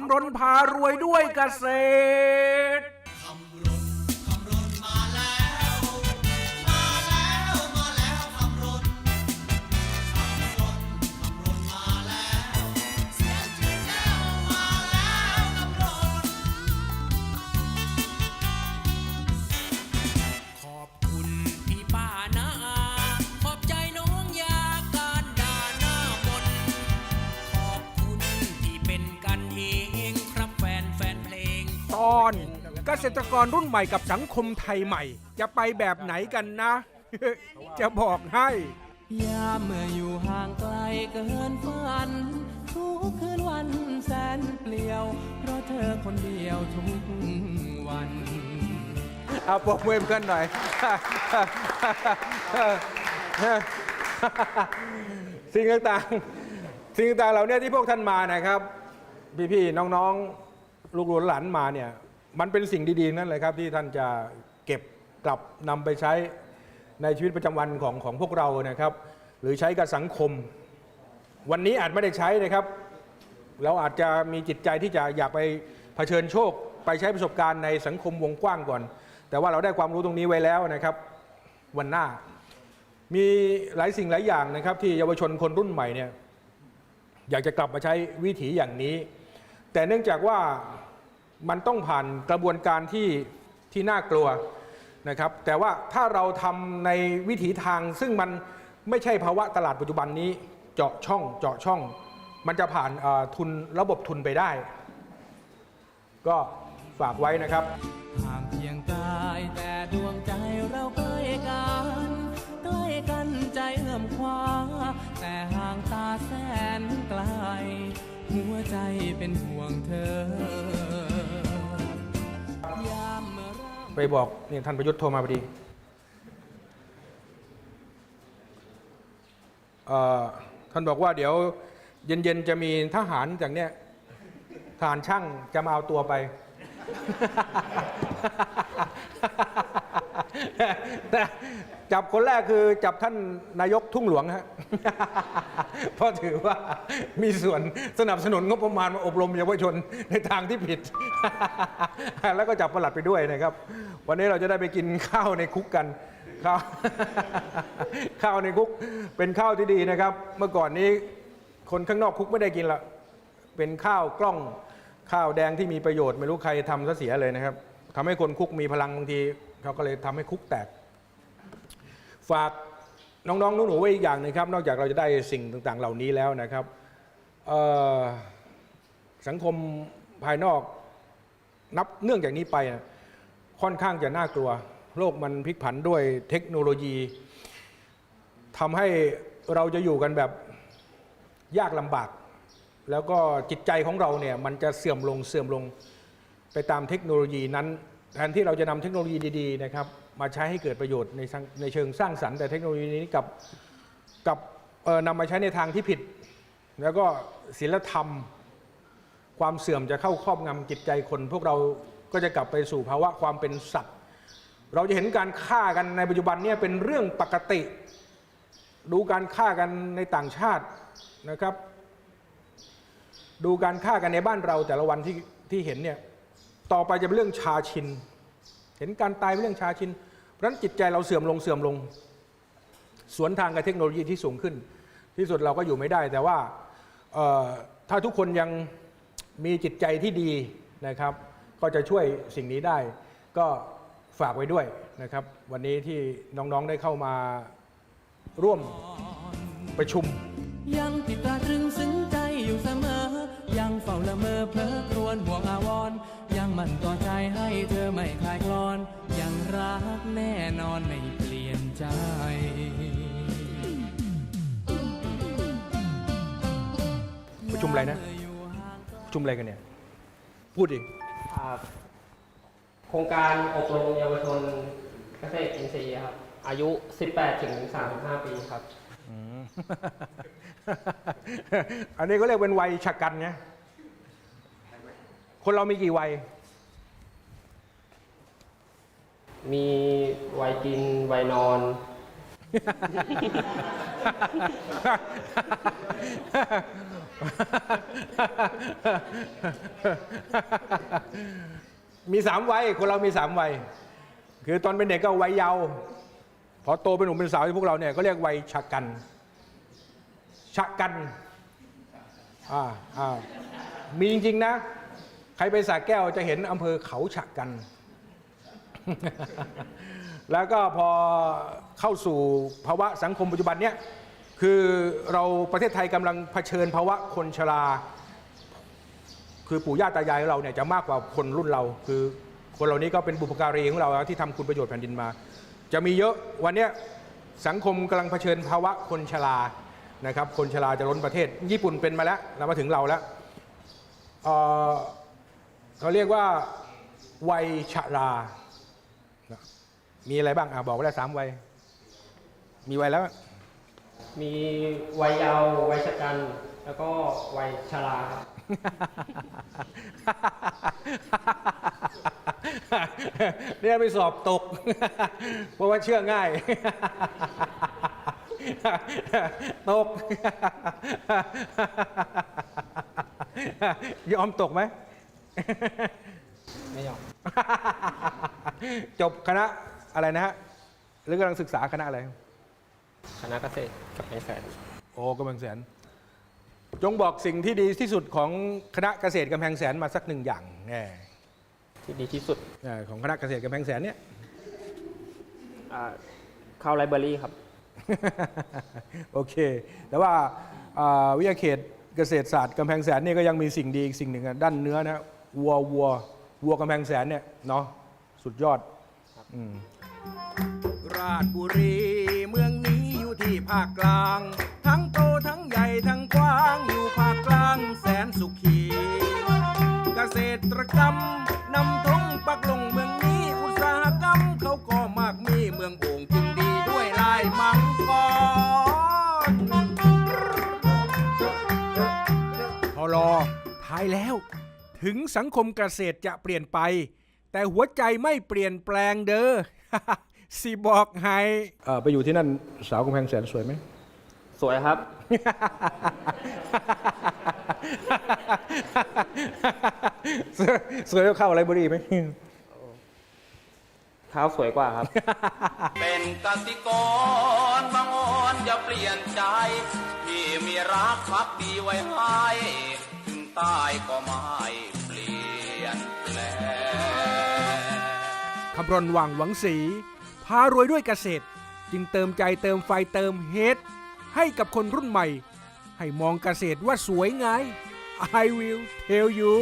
ำรนพารวยด้วยเกษตร อน เกษตรกรรุ่นใหม่กับสังคมไทยใหม่ จะไปแบบไหนกันนะ จะบอกให้ยามเมื่ออยู่ห่างไกลเกินฝัน ทุกคืนวันแสนเปลี่ยว เพราะเธอคนเดียวทุกวันเอาปรบมือให้เพื่อนหน่อย สิ่งต่างๆ สิ่งต่างๆเหล่านี้ที่พวกท่านมานะครับ พี่ๆ น้องๆ ลูกหลานมาเนี่ยมันเป็นสิ่งดีๆนั่นเลยครับที่ท่านจะเก็บกลับนำไปใช้ในชีวิตประจำวันของของพวกเรานะครับ หรือใช้กับสังคม วันนี้อาจไม่ได้ใช้นะครับ เราอาจจะมีจิตใจที่จะอยากไปเผชิญโชค ไปใช้ประสบการณ์ในสังคมวงกว้างก่อน แต่ว่าเราได้ความรู้ตรงนี้ไว้แล้วนะครับ วันหน้า มีหลายสิ่งหลายอย่างนะครับ ที่เยาวชนคนรุ่นใหม่เนี่ยอยากจะกลับมาใช้วิถีอย่างนี้ แต่เนื่องจากว่า มันต้องผ่านกระบวนการที่ที่น่ากลัวนะครับ แต่ว่าถ้าเราทำในวิถีทางซึ่งมันไม่ใช่ภาวะตลาดปัจจุบันนี้เจาะช่องเจาะช่อง มันจะผ่านทุนระบบทุนไปได้ ก็ฝากไว้นะครับห่างเพียงกายแต่ดวงใจเราใกล้กันใกล้กันใจเอื้อมคว้าแต่ห่างตาแสนไกล หัวใจเป็นห่วงเธอ ไปบอกเนี่ยท่านประยุทธ์โทรมาพอดีท่านบอกว่าเดี๋ยวเย็นๆจะมีทหารจากเนี่ยทหารช่างจะมาเอาตัวไปแต่จับคนแรกคือจับท่านนายกทุ่งหลวงฮะ เพราะถือว่ามีส่วนสนับสนุนงบประมาณมาอบรมเยาวชนในทางที่ผิด แล้วก็จับประหลัดไปด้วยนะครับ วันนี้เราจะได้ไปกินข้าวในคุกกันข้าวข้าวในคุกเป็นข้าวที่ดีนะครับ เมื่อก่อนนี้คนข้างนอกคุกไม่ได้กินละเป็นข้าวกล้องข้าวแดงที่มีประโยชน์ไม่รู้ใครทำซะเสียเลยนะครับทำให้คนคุกมีพลังบางทีเขาก็เลยทำให้คุกแตก ฝาก น้องๆหนูๆไว้อีกอย่างหนึงครับ นอกจากเราจะได้สิ่งต่างๆ เหล่านี้แล้วนะครับสังคมภายนอกนับเนื่องจากนี้ไปนะค่อนข้างจะน่ากลัว โลกมันพลิกผันด้วยเทคโนโลยีทำให้เราจะอยู่กันแบบยากลำบาก แล้วก็จิตใจของเราเนี่ยมันจะเสื่อมลงเสื่อมลงไปตามเทคโนโลยีนั้น แทนที่เราจะนำเทคโนโลยีดีๆนะครับ มาใช้ให้เกิดประโยชน์ในในเชิงสร้างสรรค์แต่เทคโนโลยีนี้กับกับนำมาใช้ในทางที่ผิด แล้วก็ศีลธรรม ความเสื่อมจะเข้าครอบงำจิตใจคน พวกเราก็จะกลับไปสู่ภาวะความเป็นสัตว์ เราจะเห็นการฆ่ากันในปัจจุบันเนี่ยเป็นเรื่องปกติ ดูการฆ่ากันในต่างชาตินะครับ ดูการฆ่ากันในบ้านเราแต่ละวันที่ที่เห็นเนี่ยต่อไปจะเป็นเรื่องชาชิน เห็นการตายเป็นเรื่องชาชิน เพราะฉะนั้นจิตใจเราเสื่อมลงเสื่อมลง สวนทางกับเทคโนโลยีที่สูงขึ้น ที่สุดเราก็อยู่ไม่ได้ แต่ว่าถ้าทุกคนยังมีจิตใจที่ดีนะครับ ก็จะช่วยสิ่งนี้ได้ ก็ฝากไว้ด้วยนะครับ วันนี้ที่น้องๆได้เข้ามาร่วมประชุม ยังติดตราตรึงซึ้งใจอยู่เสมอ ยังเฝ้าละเมอเพลอครวญห่วงอาวรณ์ยังมั่นต่อใจให้เธอไม่คลายคลอน ยังรักแน่นอนไม่เปลี่ยนใจประชุมอะไรนะประชุมอะไรกันเนี่ย พูดดิอ่าโครงการอบรมเยาวชนเกษตรอินทรีย์ครับ อายุ 18 ถึง 35 ปีครับ อันนี้ก็เรียกเป็นวัยชะกันไงคนเรามีกี่วัย มีวัยกินวัยนอน มีสามวัย คนเรามีสามวัย คือตอนเป็นเด็กก็วัยเยาว์ พอโตเป็นหนุ่มเป็นสาวที่พวกเราเนี่ยก็เรียกวัยชะกัน ชะกันอ่าอ่ามีจริง ๆ นะ ใครไปสระแก้วจะเห็นอำเภอเขาฉะกัน แล้วก็พอเข้าสู่ภาวะสังคมปัจจุบันเนี่ยคือเราประเทศไทยกำลังเผชิญภาวะคนชรา คือปู่ย่าตายายเราเนี่ยจะมากกว่าคนรุ่นเรา คือคนเหล่านี้ก็เป็นบุพการีของเราที่ทำคุณประโยชน์แผ่นดินมา จะมีเยอะวันนี้สังคมกำลังเผชิญภาวะคนชรานะครับคนชราจะล้นประเทศ ญี่ปุ่นเป็นมาแล้วเรามาถึงเราแล้วเเขาเรียกว่าวัยชรา มีอะไรบ้างอะบอกไว้แล้วสามวัย มีวัยแล้ว มีวัยเยาว์วัยชะกัน แล้วก็วัยชราครับ เนี่ยไปสอบตก เพราะว่าเชื่อง่าย ตก ยอมตกไหม ไม่ยอม จบคณะอะไรนะฮะ หรือกำลังศึกษาคณะอะไร คณะเกษตรกับไอแสน โอ้กำแพงแสน จงบอกสิ่งที่ดีที่สุดของคณะเกษตรกำแพงแสนมาสักหนึ่งอย่างแน่ที่ดีที่สุดเอ่อของคณะเกษตรกำแพงแสนเนี่ย อ่าเข้าไลบรารีครับ โอเค แต่ว่าอ่าวิทยาเขตเกษตรศาสตร์กำแพงแสนเนี่ยก็ยังมีสิ่งดีอีกสิ่งหนึ่งอะด้านเนื้อนะวัววัววัวกำแพงแสนเนี่ยเนาะสุดยอดอืม ราชบุรีเมืองนี้อยู่ที่ภาคกลาง ทั้งโตทั้งใหญ่ทั้งกว้างอยู่ภาคกลางแสนสุขี เกษตรกรรมนำทงปักลงเมืองนี้อุตสาหกรรมเขาก็มากมีเมืองโอ่งจึงดีด้วยลายมังกรพอรอท้ายแล้ว ถึงสังคมเกษตรจะเปลี่ยนไป แต่หัวใจไม่เปลี่ยนแปลงเด้อสิบอกให้ไปอยู่ที่นั่นสาวกำแพงแสนสวยไหม สวยครับ สวยแล้วเข้าอะไรบุรีไหมเท้าสวยกว่าครับ เป็นกสิกรบางอ่อนอย่าเปลี่ยนใจ ที่มีรักพักดีไว้ให้ถึงตายก็ไม่เปลี่ยนแปลงคำรณหวังหวังสี พารวยด้วยเกษตร จึงเติมใจเติมไฟเติมเฮด ให้กับคนรุ่นใหม่ ให้มองเกษตรว่าสวยไง I will tell you